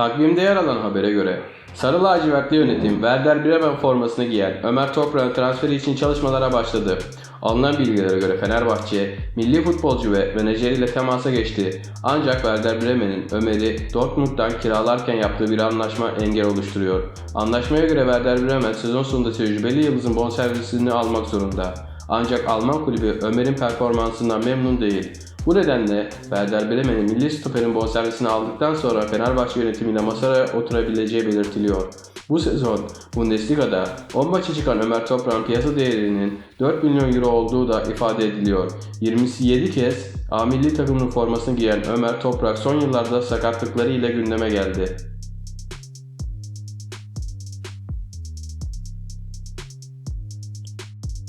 Takvimde yer alan habere göre Sarı lacivertli yönetim Werder Bremen formasını giyen Ömer Toprak'ın transferi için çalışmalara başladı. Alınan bilgilere göre Fenerbahçe, milli futbolcu ve menajeriyle temasa geçti. Ancak Werder Bremen'in Ömer'i Dortmund'dan kiralarken yaptığı bir anlaşma engel oluşturuyor. Anlaşmaya göre Werder Bremen sezon sonunda tecrübeli yıldızın bonservisini almak zorunda. Ancak Alman kulübü Ömer'in performansından memnun değil. Bu nedenle Werder Bremen'in milli stoperin bonservisini aldıktan sonra Fenerbahçe yönetimiyle masaya oturabileceği belirtiliyor. Bu sezon Bundesliga'da 10 maça çıkan Ömer Toprak'ın piyasa değerinin 4 milyon euro olduğu da ifade ediliyor. 27 kez A milli takımının formasını giyen Ömer Toprak son yıllarda sakatlıkları ile gündeme geldi.